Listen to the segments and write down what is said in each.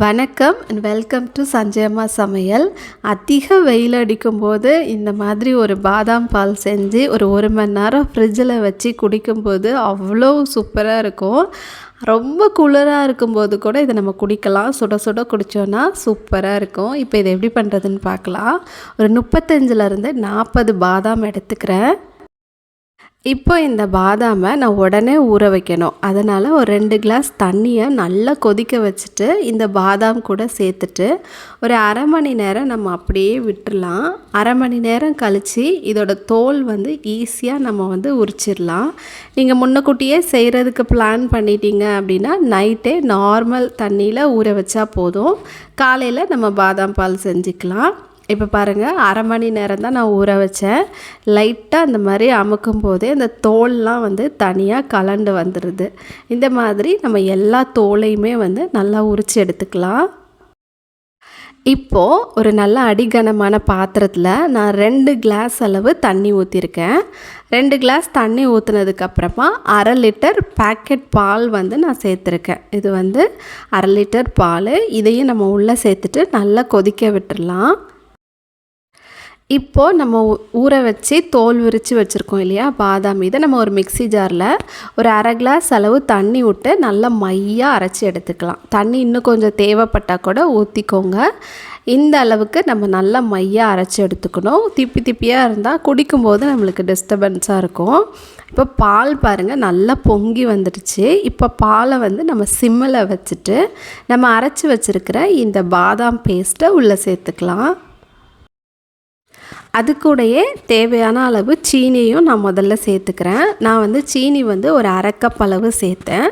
வணக்கம் and welcome to சஞ்சயம்மா சமையல். அதிக வெயில் அடிக்கும்போது இந்த மாதிரி ஒரு பாதாம் பால் செஞ்சு ஒரு ஒரு மணி நேரம் ஃப்ரிட்ஜில் வச்சு குடிக்கும்போது அவ்வளோ சூப்பராக இருக்கும். ரொம்ப குளிராக இருக்கும்போது கூட இதை நம்ம குடிக்கலாம். சுட சுட குடித்தோன்னா சூப்பராக இருக்கும். இப்போ இதை எப்படி பண்ணுறதுன்னு பார்க்கலாம். ஒரு முப்பத்தஞ்சிலருந்து நாற்பது பாதாம் எடுத்துக்கிறேன். இப்போ இந்த பாதாமை நான் உடனே ஊற வைக்கணும். அதனால் ஒரு ரெண்டு கிளாஸ் தண்ணியை நல்லா கொதிக்க வச்சுட்டு இந்த பாதாம் கூட சேர்த்துட்டு ஒரு அரை மணி நேரம் நம்ம அப்படியே விட்டுடலாம் அரை மணி நேரம் கழித்து இதோட தோல் வந்து ஈஸியாக நம்ம வந்து உரிச்சிடலாம். நீங்கள் முன்னக்கூட்டியே செய்கிறதுக்கு பிளான் பண்ணிட்டீங்க அப்படின்னா நைட்டே நார்மல் தண்ணியில் ஊற வச்சா போதும். காலையில் நம்ம பாதாம் பால் செஞ்சுக்கலாம். இப்போ பாருங்கள் அரை மணி நேரம் தான் நான் ஊற வச்சேன். லைட்டாக அந்த மாதிரி அமுக்கும் போதே அந்த தோல்லாம் வந்து தனியாக கலண்டு வந்துடுது இந்த மாதிரி நம்ம எல்லா தோலையுமே வந்து நல்லா உரித்து எடுத்துக்கலாம். இப்போது ஒரு நல்ல அடிகனமான பாத்திரத்தில் நான் ரெண்டு கிளாஸ் அளவு தண்ணி ஊற்றிருக்கேன் ரெண்டு கிளாஸ் தண்ணி ஊற்றுனதுக்கப்புறமா அரை லிட்டர் பேக்கெட் பால் வந்து நான் சேர்த்துருக்கேன். இது வந்து அரை லிட்டர் பால் இதையும் நம்ம உள்ளே சேர்த்துட்டு நல்லா கொதிக்க விட்டுடலாம் இப்போது நம்ம ஊற வச்சு தோல் விரித்து வச்சுருக்கோம் இல்லையா? பாதாம் இதை நம்ம ஒரு மிக்சி ஜாரில் ஒரு அரை கிளாஸ் அளவு தண்ணி விட்டு நல்லா மையாக அரைச்சி எடுத்துக்கலாம். தண்ணி இன்னும் கொஞ்சம் தேவைப்பட்டால் கூட ஊற்றிக்கோங்க இந்த அளவுக்கு நம்ம நல்லா மையாக அரைச்சி எடுத்துக்கணும். திப்பி திப்பியாக இருந்தால் குடிக்கும்போது நம்மளுக்கு டிஸ்டர்பன்ஸாக இருக்கும். இப்போ பால் பாருங்கள் நல்லா பொங்கி வந்துடுச்சு. இப்போ பாலை வந்து நம்ம சிம்மில் வச்சுட்டு நம்ம அரைச்சி வச்சுருக்கிற இந்த பாதாம் பேஸ்ட்டை உள்ளே சேர்த்துக்கலாம். அது கூடயே தேவையான அளவு சீனியும் நான் முதல்ல சேர்த்துக்கிறேன். நான் வந்து சீனி வந்து ஒரு அரைக்கப் அளவு சேர்த்தேன்.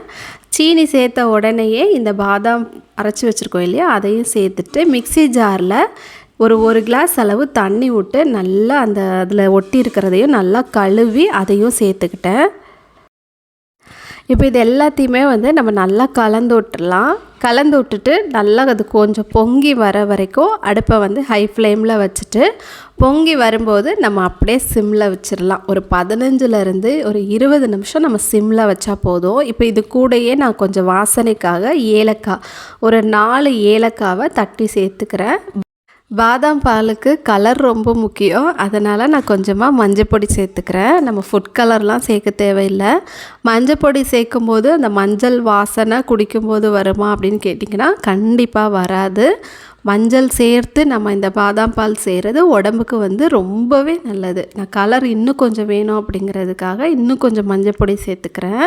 சீனி சேர்த்த உடனேயே இந்த பாதாம் அரைச்சி வச்சுருக்கோம் இல்லையா? அதையும் சேர்த்துட்டு மிக்சி ஜாரில் ஒரு ஒரு கிளாஸ் அளவு தண்ணி விட்டு நல்லா அந்த அதில் ஒட்டி இருக்கிறதையும் நல்லா கழுவி அதையும் சேர்த்துக்கிட்டேன். இப்போ இது எல்லாத்தையுமே வந்து நம்ம நல்லா கலந்து விட்டுடலாம். கலந்து விட்டுட்டு நல்லா அது கொஞ்சம் பொங்கி வர வரைக்கும் அடுப்பை வந்து ஹை ஃப்ளேமில் வச்சுட்டு பொங்கி வரும்போது நம்ம அப்படியே சிம்மில் வச்சிடலாம். ஒரு பதினஞ்சுலேருந்து ஒரு இருபது நிமிஷம் நம்ம சிம்மில் வச்சா போதும். இப்போ இது கூடயே நான் கொஞ்சம் வாசனைக்காக ஏலக்காய் ஒரு நாலு ஏலக்காவை தட்டி சேர்த்துக்கிறேன். பாதாம் பாலுக்கு கலர் ரொம்ப முக்கியம். அதனால் நான் கொஞ்சமாக மஞ்சப்பொடி சேர்த்துக்கிறேன். நம்ம ஃபுட் கலர்லாம் சேர்க்க தேவையில்லை. மஞ்சப்பொடி சேர்க்கும் போது அந்த மஞ்சள் வாசனை குடிக்கும்போது வருமா அப்படின்னு கேட்டிங்கன்னா கண்டிப்பாக வராது. மஞ்சள் சேர்த்து நம்ம இந்த பாதாம் பால் செய்கிறது உடம்புக்கு வந்து ரொம்பவே நல்லது. நான் கலர் இன்னும் கொஞ்சம் வேணும் அப்படிங்கிறதுக்காக இன்னும் கொஞ்சம் மஞ்சள் பொடி சேர்த்துக்கிறேன்.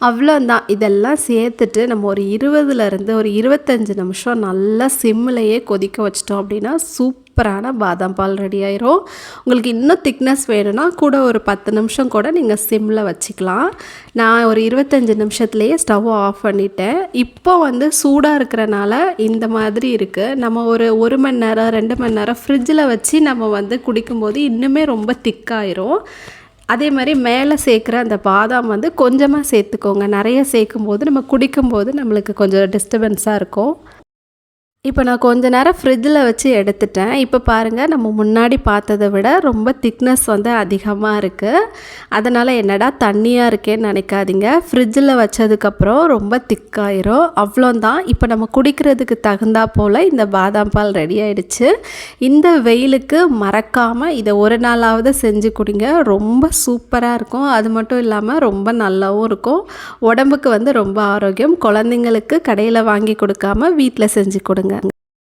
அவ்வளோதான் இதெல்லாம் சேர்த்துட்டு நம்ம ஒரு இருபதுலேருந்து ஒரு இருபத்தஞ்சி நிமிஷம் நல்லா சிம்மிலையே கொதிக்க வச்சிட்டோம் அப்படின்னா சூப் சூப்பரான பாதாம் பால் ரெடி ஆயிரும். உங்களுக்கு இன்னும் திக்னஸ் வேணும்னா கூட ஒரு பத்து நிமிஷம் கூட நீங்கள் சிம்மில் வச்சுக்கலாம். நான் ஒரு இருபத்தஞ்சி நிமிஷத்துலேயே ஸ்டவ் ஆஃப் பண்ணிட்டேன். இப்போ வந்து சூடாக இருக்கிறனால இந்த மாதிரி இருக்குது நம்ம ஒரு ஒரு மணி நேரம் ரெண்டு மணி நேரம் ஃப்ரிட்ஜில் வச்சு நம்ம வந்து குடிக்கும்போது இன்னுமே ரொம்ப திக்காயிரும் அதே மாதிரி மேலே சேர்க்குற அந்த பாதாம் வந்து கொஞ்சமாக சேர்த்துக்கோங்க. நிறைய சேர்க்கும்போது நம்ம குடிக்கும்போது நம்மளுக்கு கொஞ்சம் டிஸ்டர்பன்ஸாக இருக்கும். இப்போ நான் கொஞ்ச நேரம் ஃப்ரிட்ஜில் வச்சு எடுத்துட்டேன். இப்போ பாருங்கள் நம்ம முன்னாடி பார்த்ததை விட ரொம்ப திக்னஸ் வந்து அதிகமாக இருக்குது அதனால் என்னடா தண்ணியாக இருக்கேன்னு நினைக்காதீங்க. ஃப்ரிட்ஜில் வச்சதுக்கப்புறம் ரொம்ப திக்காயிரும் அவ்வளோதான் இப்போ நம்ம குடிக்கிறதுக்கு தகுந்தா போல் இந்த பாதாம் பால் ரெடி ஆயிடுச்சு. இந்த வெயிலுக்கு மறக்காமல் இதை ஒரு நாளாவது செஞ்சு குடிங்க. ரொம்ப சூப்பராக இருக்கும். அது மட்டும் இல்லாமல் ரொம்ப நல்லாவும் இருக்கும். உடம்புக்கு வந்து ரொம்ப ஆரோக்கியம். குழந்தைங்களுக்கு கடையில் வாங்கி கொடுக்காம வீட்டில் செஞ்சு கொடுங்க. that.